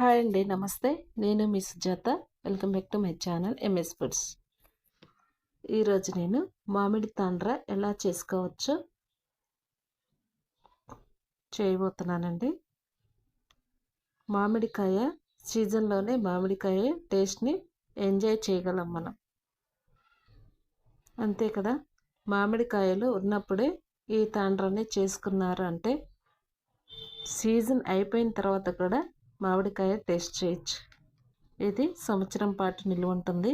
Hi అండి నమస్తే. నేను మీ Sujatha. Welcome back to my channel MS Foods. ఈరోజు నేను మామిడి తాండ్ర ఎలా చేసుకోవచ్చో చేయబోతున్నానండి. మామిడికాయ సీజన్లోనే మామిడికాయ టేస్ట్ని ఎంజాయ్ చేయగలం మనం. అంతే కదా? మామిడికాయలు ఉన్నప్పుడే ఈ తాండ్రాన్ని చేసుకున్నారు అంటే సీజన్ అయిపోయిన తర్వాత కూడా మామిడికాయ టేస్ట్ చేయొచ్చు. ఇది సంవత్సరం పాటు నిల్వ ఉంటుంది.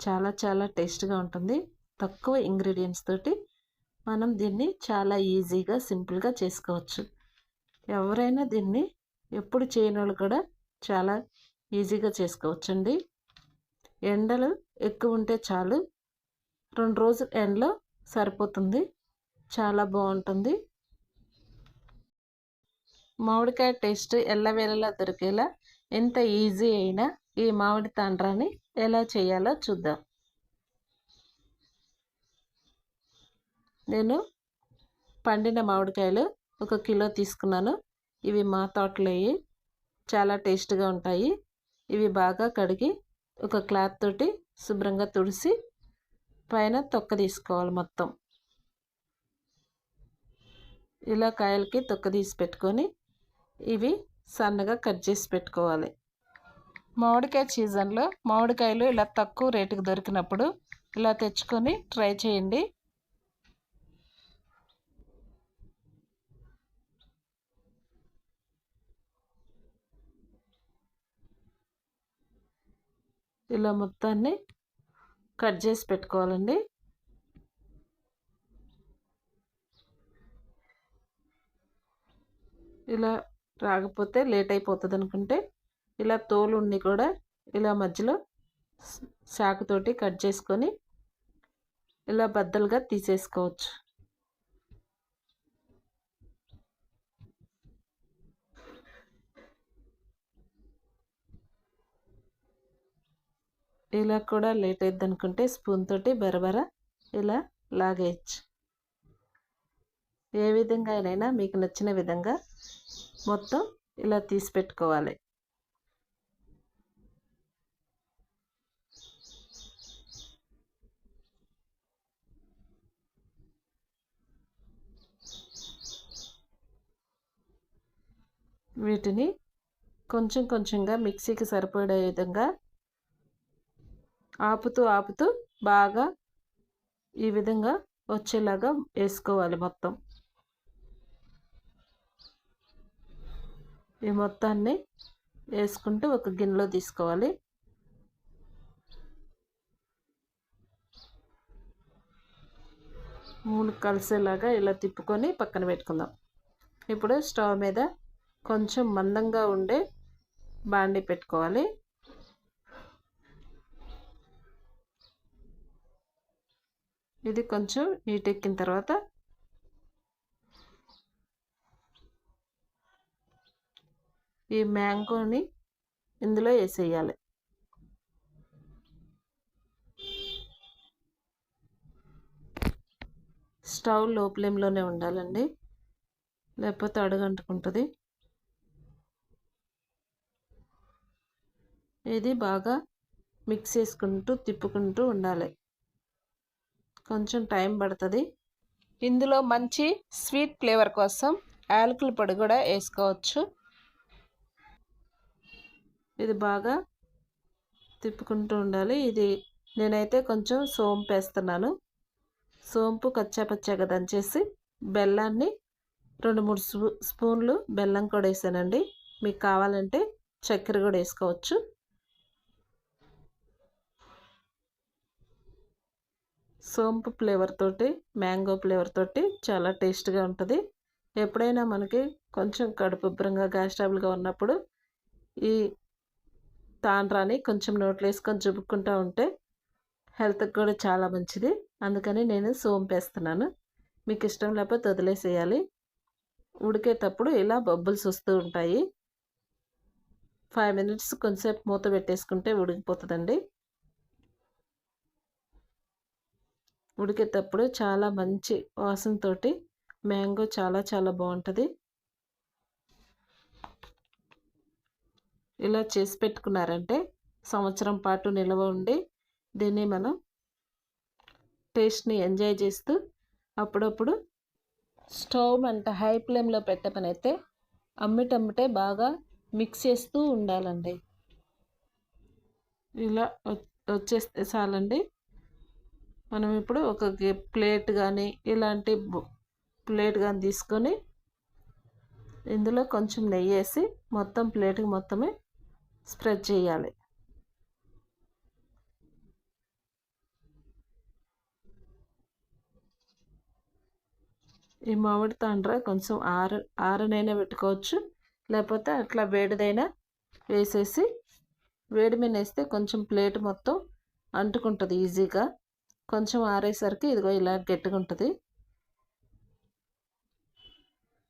చాలా చాలా టేస్ట్గా ఉంటుంది. తక్కువ ఇంగ్రీడియంట్స్ తోటి మనం దీన్ని చాలా ఈజీగా సింపుల్గా చేసుకోవచ్చు. ఎవరైనా దీన్ని ఎప్పుడు చేయని వాళ్ళు కూడా చాలా ఈజీగా చేసుకోవచ్చండి. ఎండలు ఎక్కువ ఉంటే చాలు. రెండు రోజులు ఎండలో సరిపోతుంది. చాలా బాగుంటుంది. మామిడికాయ టేస్ట్ ఎల్లవేళలా దొరికేలా ఎంత ఈజీ అయినా ఈ మామిడి తాండ్రాన్ని ఎలా చేయాలో చూద్దాం. నేను పండిన మామిడికాయలు ఒక కిలో తీసుకున్నాను. ఇవి మా తోటలో చాలా టేస్ట్గా ఉంటాయి. ఇవి బాగా కడిగి ఒక క్లాత్ తోటి శుభ్రంగా తుడిసి పైన తొక్క తీసుకోవాలి మొత్తం. ఇలా కాయలకి తొక్క తీసి పెట్టుకొని ఇవి సన్నగా కట్ చేసి పెట్టుకోవాలి. మామిడికాయ సీజన్లో మామిడికాయలు ఇలా తక్కువ రేటుకు దొరికినప్పుడు ఇలా తెచ్చుకొని ట్రై చేయండి. ఇలా మొత్తాన్ని కట్ చేసి పెట్టుకోవాలండి. ఇలా రాకపోతే లేట్ అయిపోతుంది అనుకుంటే ఇలా తోలు ఉండి కూడా ఇలా మధ్యలో చాకుతోటి కట్ చేసుకొని ఇలా బద్దలుగా తీసేసుకోవచ్చు. ఇలా కూడా లేట్ అయింది అనుకుంటే స్పూన్ తోటి బరబర ఇలా లాగేయచ్చు. ఏ విధంగా అయినైనా మీకు నచ్చిన విధంగా మొత్తం ఇలా తీసి పెట్టుకోవాలి. వీటిని కొంచెం కొంచెంగా మిక్సీకి సరిపడే విధంగా ఆపుతూ ఆపుతూ బాగా ఈ విధంగా వచ్చేలాగా వేసుకోవాలి మొత్తం. ఈ మొత్తాన్ని వేసుకుంటూ ఒక గిన్నెలో తీసుకోవాలి. మూడు కలిసేలాగా ఇలా తిప్పుకొని పక్కన పెట్టుకుందాం. ఇప్పుడు స్టవ్ మీద కొంచెం మందంగా ఉండే బాండి పెట్టుకోవాలి. ఇది కొంచెం నీటెక్కిన ఎక్కిన తర్వాత ఈ మ్యాంగోని ఇందులో వేసేయాలి స్టవ్లో ఫ్లేమ్లోనే ఉండాలండి. లేకపోతే అడుగంటుకుంటుంది. ఇది బాగా మిక్స్ చేసుకుంటూ తిప్పుకుంటూ ఉండాలి. కొంచెం టైం పడుతుంది. ఇందులో మంచి స్వీట్ ఫ్లేవర్ కోసం యాలకుల పొడి కూడా వేసుకోవచ్చు. ఇది బాగా తిప్పుకుంటూ ఉండాలి. ఇది నేనైతే కొంచెం సోంపు వేస్తున్నాను సోంపు కచ్చాపచ్చాగా దంచేసి బెల్లాన్ని రెండు మూడు స్పూ స్పూన్లు బెల్లం కూడా వేసానండి. మీకు కావాలంటే చక్కెర కూడా వేసుకోవచ్చు. సోంపు ఫ్లేవర్ తోటి మ్యాంగో ఫ్లేవర్ తోటి చాలా టేస్ట్గా ఉంటుంది. ఎప్పుడైనా మనకి కొంచెం కడుపు గ్యాస్ ట్రబుల్గా ఉన్నప్పుడు ఈ తాండ్రాని కొంచెం నోట్లో వేసుకొని చూపుకుంటూ ఉంటే హెల్త్కి కూడా చాలా మంచిది. అందుకని నేను సోంపు వేస్తున్నాను. మీకు ఇష్టం లేకపోతే వదిలేసేయాలి. ఉడికేటప్పుడు ఇలా బబ్బుల్స్ వస్తూ ఉంటాయి. ఫైవ్ మినిట్స్ కొంచెంసేపు మూత పెట్టేసుకుంటే ఉడికిపోతుందండి. ఉడికేటప్పుడు చాలా మంచి వాసనతోటి మ్యాంగో చాలా చాలా బాగుంటుంది. ఇలా చేసి పెట్టుకున్నారంటే సంవత్సరం పాటు నిల్వ ఉండి దీన్ని మనం టేస్ట్ని ఎంజాయ్ చేస్తూ అప్పుడప్పుడు స్టవ్ అంట హై ఫ్లేమ్లో పెట్టమనైతే అమ్మిటమ్మిటే బాగా మిక్స్ చేస్తూ ఉండాలండి. ఇలా వచ్చేస్తే చాలండి. మనం ఇప్పుడు ఒక ప్లేట్ కానీ ఇలాంటి ప్లేట్ కానీ తీసుకొని ఇందులో కొంచెం నెయ్యి వేసి మొత్తం ప్లేట్కి మొత్తమే స్ప్రెడ్ చేయాలి. ఈ మామిడి తాండ్ర కొంచెం ఆరు ఆరనైనా పెట్టుకోవచ్చు. లేకపోతే అట్లా వేడిదైనా వేసేసి వేడి మీద వేస్తే కొంచెం ప్లేట్ మొత్తం అంటుకుంటుంది ఈజీగా. కొంచెం ఆరేసరికి ఇదిగో ఇలా గట్టిగా ఉంటుంది.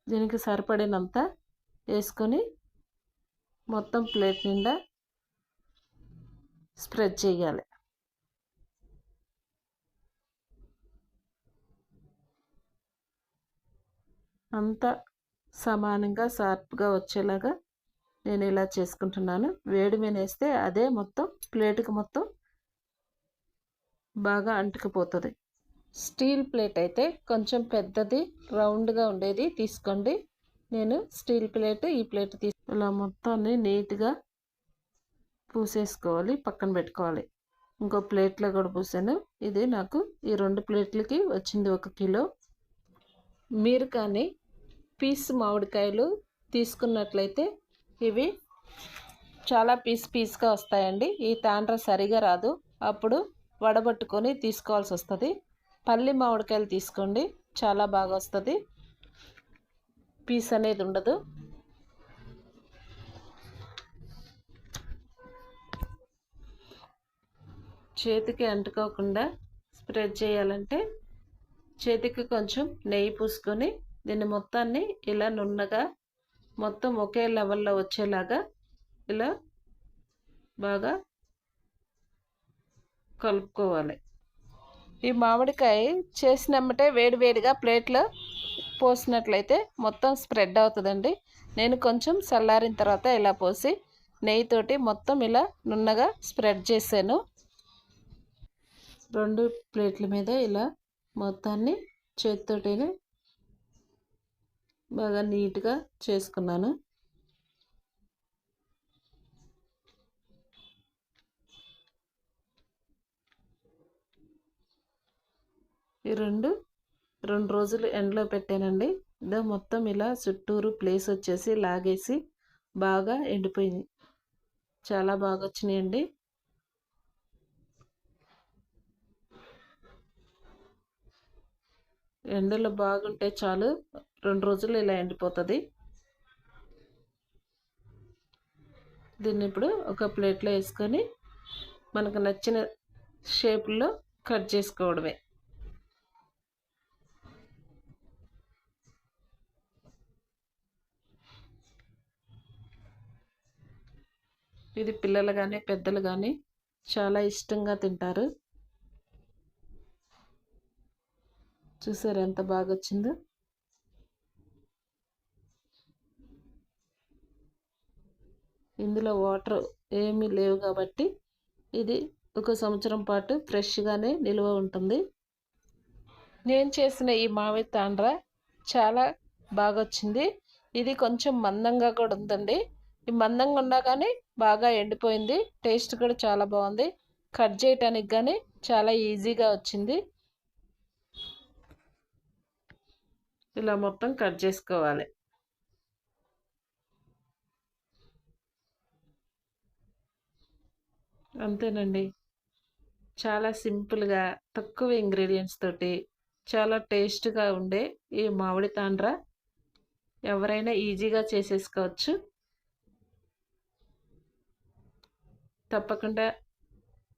దీనికి సరిపడినంత వేసుకొని మొత్తం ప్లేట్ నిండా స్ప్రెడ్ చేయాలి. అంతా సమానంగా షార్ప్గా వచ్చేలాగా నేను ఇలా చేసుకుంటున్నాను. వేడి మీద వేస్తే అదే మొత్తం ప్లేట్కి మొత్తం బాగా అంటుకుపోతుంది. స్టీల్ ప్లేట్ అయితే కొంచెం పెద్దది రౌండ్గా ఉండేది తీసుకోండి. నేను స్టీల్ ప్లేట్ ఈ ప్లేట్ తీసు ఇలా మొత్తాన్ని నీట్గా పూసేసుకోవాలి పక్కన పెట్టుకోవాలి. ఇంకో ప్లేట్లో కూడా పూసాను. ఇది నాకు ఈ రెండు ప్లేట్లకి వచ్చింది ఒక కిలో. మీరు కానీ పీస్ మామిడికాయలు తీసుకున్నట్లయితే ఇవి చాలా పీస్ పీస్గా వస్తాయండి. ఈ తాండ్ర సరిగా రాదు. అప్పుడు వడబట్టుకొని తీసుకోవాల్సి వస్తుంది. పల్లి మామిడికాయలు తీసుకోండి. చాలా బాగా వస్తుంది. పీస్ అనేది ఉండదు. చేతికి అంటుకోకుండా స్ప్రెడ్ చేయాలంటే చేతికి కొంచెం నెయ్యి పూసుకొని దీన్ని మొత్తాన్ని ఇలా నున్నగా మొత్తం ఒకే లెవెల్లో వచ్చేలాగా ఇలా బాగా కలుపుకోవాలి. ఈ మామిడికాయ చేసినమ్మటే వేడివేడిగా ప్లేట్లో పోసినట్లయితే మొత్తం స్ప్రెడ్ అవుతుందండి. నేను కొంచెం చల్లారిన తర్వాత ఇలా పోసి నెయ్యితోటి మొత్తం ఇలా నున్నగా స్ప్రెడ్ చేశాను. రెండు ప్లేట్ల మీద ఇలా మొత్తాన్ని చేతితోటినే బాగా నీట్గా చేసుకున్నాను. ఈ రెండు రెండు రోజులు ఎండలో పెట్టానండి. ఇదో మొత్తం ఇలా చుట్టూరు ప్లేస్ వచ్చేసి లాగేసి బాగా ఎండిపోయింది. చాలా బాగా వచ్చినాయండి. ఎండలు బాగుంటే చాలు రెండు రోజులు ఇలా ఎండిపోతుంది. దీన్ని ఇప్పుడు ఒక ప్లేట్లో వేసుకొని మనకు నచ్చిన షేప్లో కట్ చేసుకోవడమే. ఇది పిల్లలు కానీ పెద్దలు కానీ చాలా ఇష్టంగా తింటారు. చూసారు ఎంత బాగా వచ్చిందో ఇందులో వాటర్ ఏమీ లేవు కాబట్టి ఇది ఒక సంవత్సరం పాటు ఫ్రెష్గానే నిల్వ ఉంటుంది. నేను చేసిన ఈ మామిడి తాండ్ర చాలా బాగా వచ్చింది ఇది కొంచెం మందంగా కూడా ఉందండి. మందంగా ఉన్నా కానీ బాగా ఎండిపోయింది. టేస్ట్ కూడా చాలా బాగుంది. కట్ చేయటానికి కానీ చాలా ఈజీగా వచ్చింది. ఇలా మొత్తం కట్ చేసుకోవాలి. అంతేనండి. చాలా సింపుల్గా తక్కువ ఇంగ్రీడియంట్స్ తోటి చాలా టేస్ట్గా ఉండే ఈ మామిడి తాండ్ర ఎవరైనా ఈజీగా చేసేసుకోవచ్చు. తప్పకుండా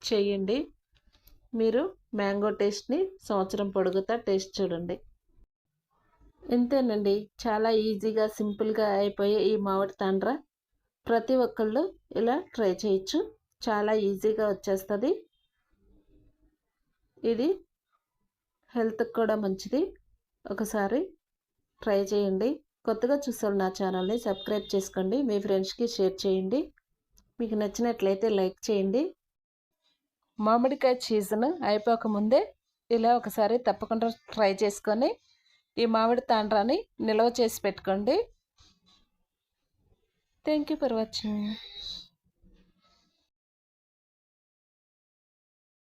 చేయండి. మీరు మ్యాంగో టేస్ట్ని సంవత్సరం పొడుగుతా టేస్ట్ చూడండి. ఇంతేనండి. చాలా ఈజీగా సింపుల్గా అయిపోయే ఈ మామిడి తాండ్ర ప్రతి ఒక్కళ్ళు ఇలా ట్రై చేయొచ్చు. చాలా ఈజీగా వచ్చేస్తుంది. ఇది హెల్త్కి కూడా మంచిది. ఒకసారి ట్రై చేయండి. కొత్తగా చూసాను నా ఛానల్ని సబ్స్క్రైబ్ చేసుకోండి. మీ ఫ్రెండ్స్కి షేర్ చేయండి. మీకు నచ్చినట్లయితే లైక్ చేయండి. మామిడికాయ సీజన్ అయిపోకముందే ఇలా ఒకసారి తప్పకుండా ట్రై చేసుకొని ఈ మామిడి తాండ్రాని నిల్వ చేసి పెట్టుకోండి. Thank you for watching